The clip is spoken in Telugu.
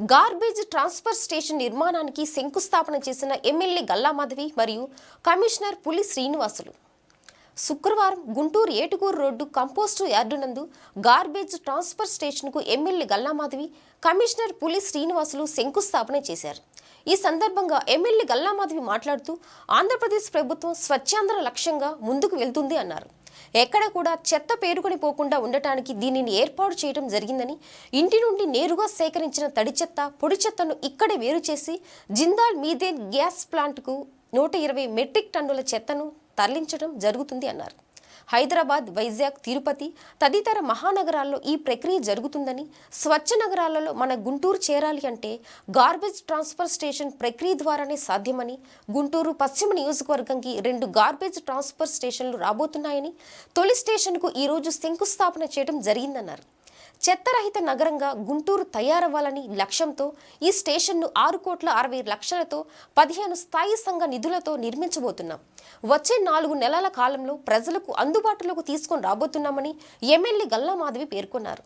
గార్బేజ్ ట్రాన్స్ఫర్ స్టేషన్ నిర్మాణానికి శంకుస్థాపన చేసిన ఎమ్మెల్యే గల్లామాధవి మరియు కమిషనర్ పులి శ్రీనివాసులు. శుక్రవారం Guntur Etukuru road compost yard నందు గార్బేజ్ ట్రాన్స్ఫర్ స్టేషన్కు ఎమ్మెల్యే గల్లామాధవి కమిషనర్ పులి శ్రీనివాసులు శంకుస్థాపన చేశారు. ఈ సందర్భంగా ఎమ్మెల్యే గల్లామాధవి మాట్లాడుతూ ఆంధ్రప్రదేశ్ ప్రభుత్వం స్వచ్ఛాంధ్ర లక్ష్యంగా ముందుకు వెళ్తుంది అన్నారు. ఎక్కడ కూడా చెత్త పేరుకొని పోకుండా ఉండటానికి దీనిని ఏర్పాటు చేయడం జరిగిందని ఇంటి నుండి నేరుగా సేకరించిన తడి చెత్త పొడి చెత్తను ఇక్కడే వేరు చేసి జిందాల్ మీథేన్ గ్యాస్ ప్లాంట్కు నూట ఇరవై మెట్రిక్ టన్నుల చెత్తను తరలించడం జరుగుతుంది అన్నారు. హైదరాబాద్ వైజాగ్ తిరుపతి తదితర మహానగరాల్లో ఈ ప్రక్రియ జరుగుతుందని స్వచ్ఛ నగరాలలో మన గుంటూరు చేరాలి అంటే గార్బేజ్ ట్రాన్స్ఫర్ స్టేషన్ ప్రక్రియ ద్వారానే సాధ్యమని గుంటూరు పశ్చిమ నియోజకవర్గంకి రెండు గార్బేజ్ ట్రాన్స్ఫర్ స్టేషన్లు రాబోతున్నాయని తొలి స్టేషన్కు ఈరోజు శంకుస్థాపన చేయడం జరిగిందన్నారు. చెత్తరహిత నగరంగా గుంటూరు తయారవ్వాలని లక్ష్యంతో ఈ స్టేషన్ను ఆరు కోట్ల అరవై లక్షలతో పదిహేను స్థాయి సంఘ నిధులతో నిర్మించబోతున్నాం. వచ్చే నాలుగు నెలల కాలంలో ప్రజలకు అందుబాటులోకి తీసుకొని రాబోతున్నామని ఎమ్మెల్యే గల్లా మాధవి పేర్కొన్నారు.